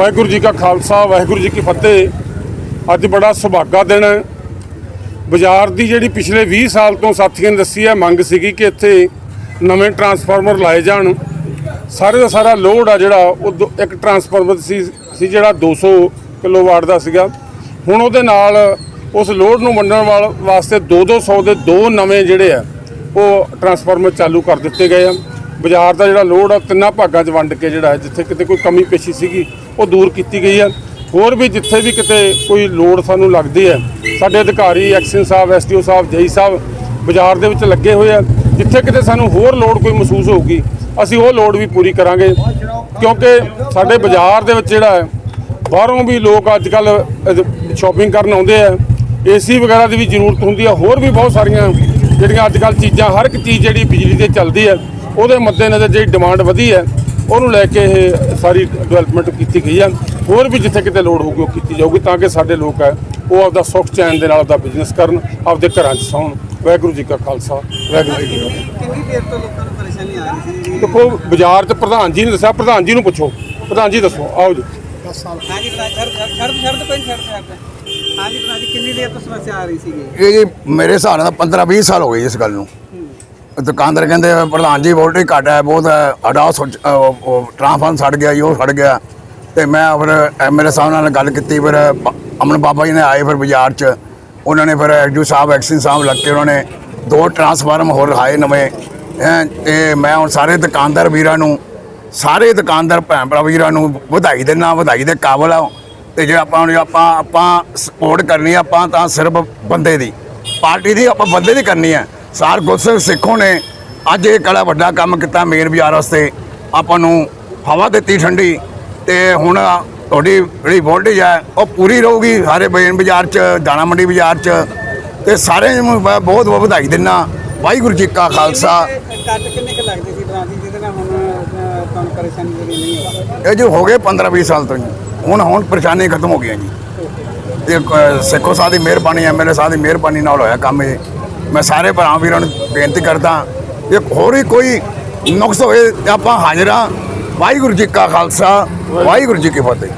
ਵਾਹਿਗੁਰੂ ਜੀ ਕਾ ਖਾਲਸਾ, ਵਾਹਿਗੁਰੂ ਜੀ ਕੀ ਫਤਿਹ। ਅੱਜ ਬੜਾ ਸੁਭਾਗਾ ਦਿਨ ਹੈ। ਬਾਜ਼ਾਰ ਦੀ ਜਿਹੜੀ ਪਿਛਲੇ 20 ਸਾਲ ਤੋਂ ਸਾਥੀਆਂ ਨੇ ਦੱਸੀ ਹੈ, ਮੰਗ ਸੀਗੀ ਕਿ ਇੱਥੇ ਨਵੇਂ ਟਰਾਂਸਫਾਰਮਰ ਲਾਏ ਜਾਣ। ਸਾਰੇ ਦਾ ਸਾਰਾ ਲੋਡ ਆ ਜਿਹੜਾ, ਉਹ ਦੋ- ਇੱਕ ਟਰਾਂਸਫਾਰਮਰ ਸੀ ਸੀ ਜਿਹੜਾ 200 ਕਿਲੋਵਾਟ ਦਾ ਸੀਗਾ। ਹੁਣ ਉਹਦੇ ਨਾਲ ਉਸ ਲੋਡ ਨੂੰ ਵੰਡਣ ਵਾਲ- ਵਾਸਤੇ 2-200 ਦੇ ਦੋ ਨਵੇਂ ਜਿਹੜੇ ਆ, ਉਹ ਟਰਾਂਸਫਾਰਮਰ ਚਾਲੂ ਕਰ ਦਿੱਤੇ ਗਏ ਆ। ਬਾਜ਼ਾਰ ਦਾ ਜਿਹੜਾ ਲੋਡ ਆ, ਤਿੰਨਾਂ ਭਾਗਾਂ 'ਚ ਵੰਡ ਕੇ ਜਿਹੜਾ ਹੈ, ਜਿੱਥੇ ਕਿਤੇ ਕੋਈ ਕਮੀ ਪੇਸ਼ੀ ਸੀਗੀ, ਉਹ ਦੂਰ ਕੀਤੀ ਗਈ ਹੈ। ਹੋਰ ਵੀ ਜਿੱਥੇ ਵੀ ਕਿਤੇ ਕੋਈ ਲੋੜ ਸਾਨੂੰ ਲੱਗਦੀ ਹੈ, ਸਾਡੇ ਅਧਿਕਾਰੀ, ਐਕਸ਼ਨ ਸਾਹਿਬ ਐਸਟੀਓ ਸਾਹਿਬ, ਜਈ ਸਾਹਿਬ ਬਾਜ਼ਾਰ ਦੇ ਵਿੱਚ ਲੱਗੇ ਹੋਏ ਆ। ਜਿੱਥੇ ਕਿਤੇ ਸਾਨੂੰ ਹੋਰ ਲੋੜ ਕੋਈ ਮਹਿਸੂਸ ਹੋਊਗੀ, ਅਸੀਂ ਉਹ ਲੋੜ ਵੀ ਪੂਰੀ ਕਰਾਂਗੇ। ਕਿਉਂਕਿ ਸਾਡੇ ਬਾਜ਼ਾਰ ਦੇ ਵਿੱਚ ਜਿਹੜਾ ਹੈ, ਬਾਹਰੋਂ ਵੀ ਲੋਕ ਅੱਜ ਕੱਲ ਸ਼ਾਪਿੰਗ ਕਰਨ ਆਉਂਦੇ ਆ। ਏਸੀ ਵਗੈਰਾ ਦੀ ਵੀ ਜ਼ਰੂਰਤ ਹੁੰਦੀ ਆ। ਹੋਰ ਵੀ ਬਹੁਤ ਸਾਰੀਆਂ ਜਿਹੜੀਆਂ ਅੱਜ ਕੱਲ ਚੀਜ਼ਾਂ, ਹਰ ਇੱਕ ਚੀਜ਼ ਜਿਹੜੀ ਬਿਜਲੀ ਤੇ ਚੱਲਦੀ ਹੈ ਉਹਦੇ ਮੱਦੇਨਜ਼ਰ ਜਿਹੜੀ ਡਿਮਾਂਡ ਵਧੀ ਹੈ ਉਹਨੂੰ ਲੈ ਕੇ ਇਹ ਸਾਰੀ ਡਿਵੈਲਪਮੈਂਟ ਕੀਤੀ ਗਈ ਹੈ। ਹੋਰ ਵੀ ਜਿੱਥੇ ਕਿਤੇ ਲੋੜ ਹੋਊਗੀ ਉਹ ਕੀਤੀ ਜਾਊਗੀ ਤਾਂ ਕਿ ਸਾਡੇ ਲੋਕ ਹੈ ਉਹ ਆਪਦਾ ਸੁੱਖ ਚੈਨ ਦੇ ਨਾਲ ਆਪਦਾ ਬਿਜ਼ਨਸ ਕਰਨ ਆਪਦੇ ਘਰਾਂ 'ਚ ਸੌਣ। ਵਾਹਿਗੁਰੂ ਜੀ ਕਾ ਖਾਲਸਾ ਵਾਹਿਗੁਰੂ ਜੀ ਕੀ ਫਤਿਹ। ਕਿੰਨੀ ਦੇਰ ਤੋਂ ਲੋਕਾਂ ਨੂੰ ਪਰੇਸ਼ਾਨੀ ਆ ਰਹੀ ਸੀ? ਦੇਖੋ ਬਾਜ਼ਾਰ 'ਚ ਪ੍ਰਧਾਨ ਜੀ ਨੇ ਦੱਸਿਆ ਪ੍ਰਧਾਨ ਜੀ ਨੂੰ ਪੁੱਛੋ। ਪ੍ਰਧਾਨ ਜੀ ਦੱਸੋ ਆਓ ਜੀ। ਹਾਂਜੀ ਭਰਾ ਛੱਡ ਛੱਡ ਛੱਡ ਛੱਡ ਕੋਈ ਛੱਡ ਛੱਡ ਹਾਂਜੀ ਭਰਾ ਜੀ ਕਿੰਨੀ ਦੇਰ ਤੋਂ ਸਮੱਸਿਆ ਆ ਰਹੀ ਸੀਗੀ? ਇਹ ਜੀ ਮੇਰੇ ਹਿਸਾਬ ਨਾਲ 15 20 ਸਾਲ ਹੋ ਗਏ ਇਸ ਗੱਲ ਨੂੰ। ਦੁਕਾਨਦਾਰ ਕਹਿੰਦੇ, ਪ੍ਰਧਾਨ ਜੀ, ਵੋਲਟੇਜ ਘੱਟ ਹੈ, ਬਹੁਤ ਹੈ ਸਾਡਾ ਸੁੱਚ ਟ੍ਰਾਂਸਫਾਰਮ ਸੜ ਗਿਆ ਜੀ, ਉਹ ਸੜ ਗਿਆ। ਤੇ ਮੈਂ ਫਿਰ ਐਮਐਲਏ ਸਾਹਿਬ ਨਾਲ ਗੱਲ ਕੀਤੀ, ਫਿਰ ਅਮਨ ਬਾਬਾ ਜੀ ਨੇ ਆਏ ਫਿਰ ਬਾਜ਼ਾਰ 'ਚ। ਉਹਨਾਂ ਨੇ ਫਿਰ ਐਕਜੂ ਸਾਹਿਬ ਐਕਸ਼ਨ ਸਾਹਿਬ ਲੱਗ ਕੇ ਉਹਨਾਂ ਨੇ ਦੋ ਟਰਾਂਸਫਾਰਮ ਹੋਰ ਲਾਏ ਨਵੇਂ। ਹੈਂ, ਤੇ ਮੈਂ ਹੁਣ ਸਾਰੇ ਦੁਕਾਨਦਾਰ ਵੀਰਾਂ ਨੂੰ, ਸਾਰੇ ਦੁਕਾਨਦਾਰ ਭੈਣ ਭਰਾ ਵੀਰਾਂ ਨੂੰ ਵਧਾਈ ਦੇਣਾ ਵਧਾਈ ਦੇ ਕਾਬਲ ਆ। ਤੇ ਜੇ ਆਪਾਂ ਹੁਣ ਆਪਾਂ ਆਪਾਂ ਸਪੋਰਟ ਕਰਨੀ ਆਪਾਂ ਤਾਂ ਸਿਰਫ ਬੰਦੇ ਦੀ, ਪਾਰਟੀ ਦੀ ਆਪਾਂ ਬੰਦੇ ਦੀ ਕਰਨੀ ਹੈ ਸਾਰ ਗੁਰਸਿੱਖ ਸਿੱਖੋਂ ਨੇ ਅੱਜ ਇਹ ਕੜਾ ਵੱਡਾ ਕੰਮ ਕੀਤਾ ਮੇਨ ਬਾਜ਼ਾਰ ਵਾਸਤੇ? ਆਪਾਂ ਨੂੰ ਹਵਾ ਦਿੱਤੀ ਠੰਡੀ ਤੇ ਹੁਣ ਤੁਹਾਡੀ ਜਿਹੜੀ ਵੋਲਟੇਜ ਹੈ ਉਹ ਪੂਰੀ ਰਹੂਗੀ ਸਾਰੇ ਮੇਨ ਬਾਜ਼ਾਰ 'ਚ ਦਾਣਾ ਮੰਡੀ ਬਾਜ਼ਾਰ 'ਚ। ਤੇ ਸਾਰੇ ਨੂੰ ਮੈਂ ਬਹੁਤ ਬਹੁਤ ਵਧਾਈ ਦਿੰਦਾ ਵਾਹਿਗੁਰੂ ਜੀ ਕਾ ਖਾਲਸਾ। ਕੱਟ ਕਿੰਨੇ ਕੁ ਲੱਗਦੇ ਸੀ ਭਰਾ ਜੀ ਜਿਹਦੇ ਨਾਲ ਹੁਣ ਅਹ, ਤੁਹਾਨੂੰ ਪਰੇਸ਼ਾਨੀ ਜਿਹੜੀ ਨਹੀਂ ਹੋਈ ਇਹ ਜੋ ਹੋ ਗਏ 15 20 ਸਾਲ ਤੋਂ ਹੁਣ ਹੁਣ ਪਰੇਸ਼ਾਨੀ ਖਤਮ ਹੋ ਗਈਆਂ ਜੀ। ਤੇ ਸਿੱਖੋ ਸਾਹਿਬ ਦੀ ਮਿਹਰਬਾਨੀ ਐਮਐਲਏ ਸਾਹਿਬ ਦੀ ਮਿਹਰਬਾਨੀ ਨਾਲ ਹੋਇਆ ਕੰਮ ਇਹ। ਮੈਂ ਸਾਰੇ ਭਰਾ ਵੀਰਾਂ ਨੂੰ ਬੇਨਤੀ ਕਰਦਾ ਜੇ ਹੋਰ ਹੀ ਕੋਈ ਨੁਕਸ ਹੋਏ ਤੇ ਆਪਾਂ ਹਾਜ਼ਰਾਂ ਵਾਹਿਗੁਰੂ ਜੀ ਕਾ ਖਾਲਸਾ, ਵਾਹਿਗੁਰੂ ਜੀ ਕੀ ਫਤਿਹ।